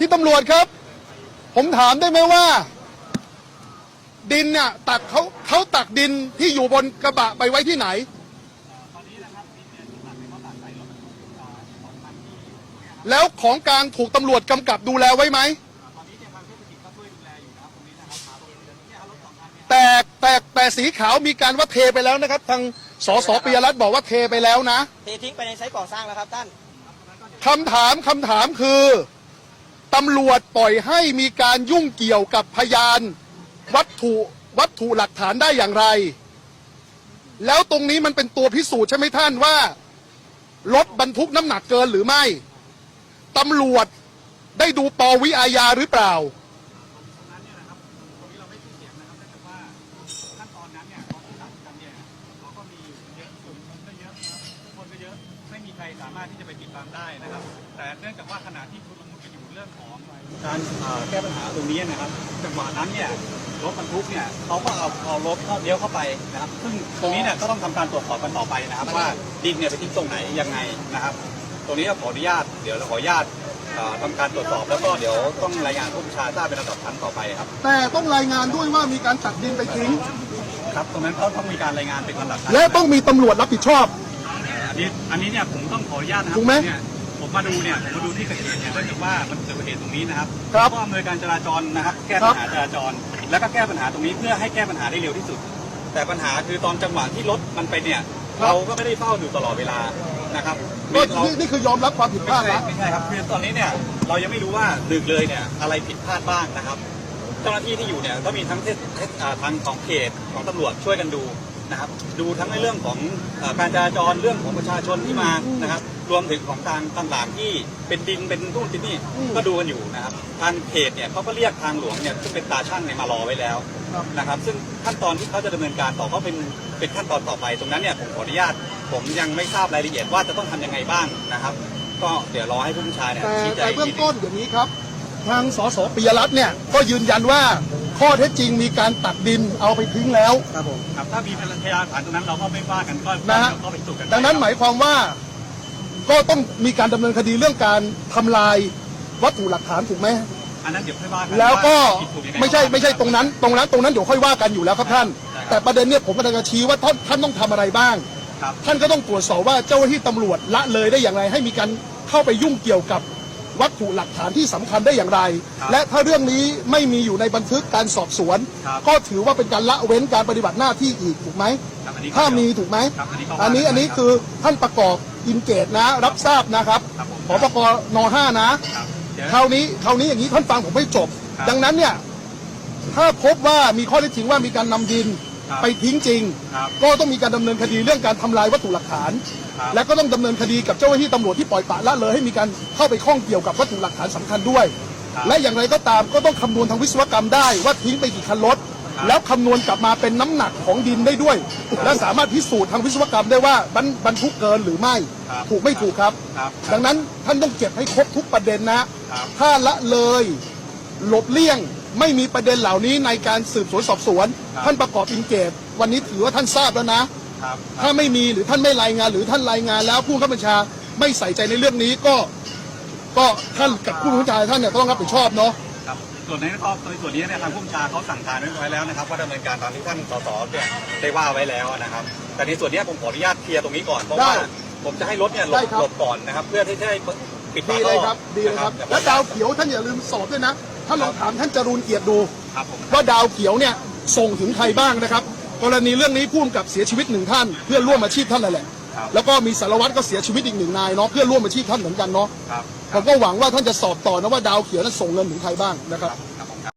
พี่ตำรวจครับ ผมถามได้ไหมว่า ดินเนี่ยตักเขาเขาตักดินที่อยู่บนกระบะไปไว้ที่ไหนแล้วของกลางถูกตำรวจกำกับดูแลไว้ไหม แต่แต่แต่สีขาวมีการว่าเทไปแล้วนะครับ ทางสสปิยรัตน์บอกว่าเทไปแล้วนะ เททิ้งไปในไซต์ก่อสร้างแล้วครับท่านคำถามคำถามคือ ตำรวจปล่อยให้มีการยุ่งเกี่ยวกับพยานวัตถุวัตถุหลักฐานได้อย่างไร แล้วตรงนี้มันเป็นตัวพิสูจน์ใช่ไหมท่านว่ารถบรรทุกน้ำหนักเกินหรือไม่ตำรวจได้ดูปวิอาญาหรือเปล่าขั้นตอนนั้นเนี่ยตอนที่ตัดกันเนี่ยเราก็มีเยอะคนก็เยอะคนก็เยอะไม่มีใครสามารถที่จะไปปิดบังได้นะครับ แต่เนื่องจากว่าขณะที่ชุลมุนกันอยู่ เรื่องของการเอ่อแก้ปัญหาตรงนี้นะครับจังหวะนั้นเนี่ยรถบรรทุกเนี่ยเขาก็เอาเอารถเข้าเลี้ยวเข้าไปนะครับซึ่งตรงนี้เนี่ยก็ต้องทำการตรวจสอบกันต่อไปนะครับ ว่าดินเนี่ยไปทิ้งตรงไหนยังไงนะครับ ตรงนี้ก็ขออนุญาตเดี๋ยวเราขออนุญาตเอ่อทำการตรวจสอบแล้วก็เดี๋ยวต้องรายงานผู้บัญชาทราบเป็นลำดับชั้นต่อไปครับ แต่ต้องรายงานด้วยว่ามีการตักดินไปทิ้งครับตรงนั้นเขาต้องมีการรายงานเป็นลำดับชั้นและต้องมีตำรวจรับผิดชอบ อันนี้อันนี้เนี่ยผมต้องขออนุญาตนะครัถูกไหมเนี่ย ผมมาดูเนี่ยผมมาดูที่เกิดเหตุเนี่ยเนื่องจากว่ามันเกิดเหตุตรงนี้นะครับครับก็อำนวยการจราจรนะครับ แก้ปัญหาจราจร แล้วก็แก้ปัญหาตรงนี้เพื่อให้แก้ปัญหาได้เร็วที่สุด แต่ปัญหาคือตอนจังหวะที่รถมันไปเนี่ย เราก็ไม่ได้เฝ้าอยู่ตลอดเวลานะครับก็เรานี่นี่คือยอมรับความผิดพไม่ลาดใช่แล้วไม่ใช่ครับคือตอนนี้เนี่ยเรายังไม่รู้ว่าหนึ่งเลยเนี่ยอะไรผิดพลาดบ้างนะครับ เจ้าหน้าที่ที่อยู่เนี่ยก็มีทั้งเทศเทศอ่าทางของเขตของตำรวจช่วยกันดู นะครับดูทั้งในเรื่องของเอ่อการจราจรเรื่องของประชาชนที่มานะครับรวมถึงของทางต่างๆที่เป็นดินเป็นทุ่นที่นี่ก็ดูกันอยู่นะครับทางเขตเนี่ยเขาก็เรียกทางหลวงเนี่ยซึ่งเป็นตาช่างเนี่ยมารอไว้แล้วนะครับ ซึ่งขั้นตอนที่เขาจะดำเนินการต่อก็เป็นเป็นขั้นตอนต่อไป ตรงนั้นเนี่ยผมขออนุญาต ผมยังไม่ทราบรายละเอียดว่าจะต้องทำยังไงบ้างนะครับ ก็เดี๋ยวรอให้ผู้บัญชาเนี่ยแต่ชี้แจแต่งเบื้องทีต้นอย่างนี้ครับ ทางสสปิยรัตน์เนี่ยก็ยืนยันว่า ข้อเท็จจริงมีการตักดินเอาไปทิ้งแล้ว ครับผมครับถ้ามีพยานฐานตรงนั้นเราก็ไม่ว่ากันก็นะฮะ ก็ไปสู่กันดังนั้นหมายความว่าก็ต้องมีการดำเนินคดีเรื่องการทำลายวัตถุหลักฐานถูกไหม อันนั้นเดี๋ยวค่อยว่ากันแล้วก็าผิดถูยังง ไม่ใช่ไม่ใช่ตรงนั้น ตรงนั้นตรงนั้นเดี๋ยวค่อยว่ากันอยู่แล้วครับท่านแต่ประเด็นเนี่ยผมกำลังจะชี้ว่าท่านท่านต้องทำอะไรบ้าง ครับ ท่านก็ต้องตรวจสอบว่าเจ้าหน้าที่ตำรวจละเลยได้อย่างไร ให้มีการเข้าไปยุ่งเกี่ยวกับ วัตถุหลักฐานที่สำคัญได้อย่างไรครับและถ้าเรื่องนี้ไม่มีอยู่ในบันทึกการสอบสวนครับก็ถือว่าเป็นการละเว้นการปฏิบัติหน้าที่อีกถูกไหมครับอันนี้ก็ถ้ามีเดี๋ยวถูกไหมครับอันนี้ก็อันนี้ว่ากันอันนี้ครับคือท่านประกอบอินเกตนะ รับทราบนะครับครับผมขอปกนห้านะครับเดี๋ยวคราวนี้คราวนี้อย่างนี้ท่านฟังผมให้จบครับดังนั้นเนี่ยถ้าพบว่ามีข้อเท็จจริงว่ามีการนำดินครับ ไปทิ้งจริงครับก็ต้องมีการดำเนินคดีเรื่องการทำลายวัตถุหลักฐานครับและก็ต้องดำเนินคดีกับเจ้าหน้าที่ตำรวจที่ปล่อยปละละเลยให้มีการเข้าไปข้องเกี่ยวกับวัตถุหลักฐานสำคัญด้วยครับและอย่างไรก็ตามก็ต้องคำนวณทางวิศวกรรมได้ว่าทิ้งไปกี่คันรถครับแล้วคำนวณกลับมาเป็นน้ำหนักของดินได้ด้วย และสามารถพิสูจน์ทางวิศวกรรมได้ว่าบรรบรรทุกเกินหรือไม่ครับถูกไม่ถูกครับครับ ดังนั้นท่านต้องเก็บให้ครบทุกประเด็นนะครับถ้าละเลย หลบเลี่ยง ไม่มีประเด็นเหล่านี้ในการสืบสวนสอบสวนครับท่านประกอบอินเกตวันนี้ถือว่าท่านทราบแล้วนะครับถ้าไม่มีหรือท่านไม่รายงาน หรือท่านรายงานแล้วผู้ข้าบัญชาไม่ใส่ใจในเรื่องนี้ก็ก็ท่านกับผู้บัญชาท่านเนี่ยก็ต้องรับผิดชอบเนาะครับส่วนในข้อในส่วนนี้เนี่ยทางผู้บัญชาเขาสั่งการไว้แล้วนะครับว่าดำเนินการตามที่ท่านสสเนี่ยได้ว่าไว้แล้วนะครับ แต่ในส่วนนี้ผมขออนุญาตเคลียร์ตรงนี้ก่อนเพราะว่าได้ผมจะให้รถเนี่ยหลได้บครับหลบก่อนนะครับ เพื่อที่จะให้ปิดฝาดีเลยครับท่อดีเลยครับนะและดาวเขียวท่านอย่าลืมสอบด้วยนะ ท่านลองถามท่านจรูนเกียรติดู ครับผมว่าดาวเขียวเนี่ยส่งถึงใครบ้างนะครับ กรณีเรื่องนี้พุ่มกับเสียชีวิตหนึ่งท่าน เพื่อนร่วมอาชีพท่านนั่นแหละ ครับแล้วก็มีสารวัตรก็เสียชีวิตอีกหนึ่งนายเนาะเพื่อนร่วมอาชีพท่านเหมือนกันเนาะครับ ผมก็หวังว่าท่านจะสอบต่อนะว่าดาวเขียวนั้นส่งเงินถึงใครบ้างนะครับ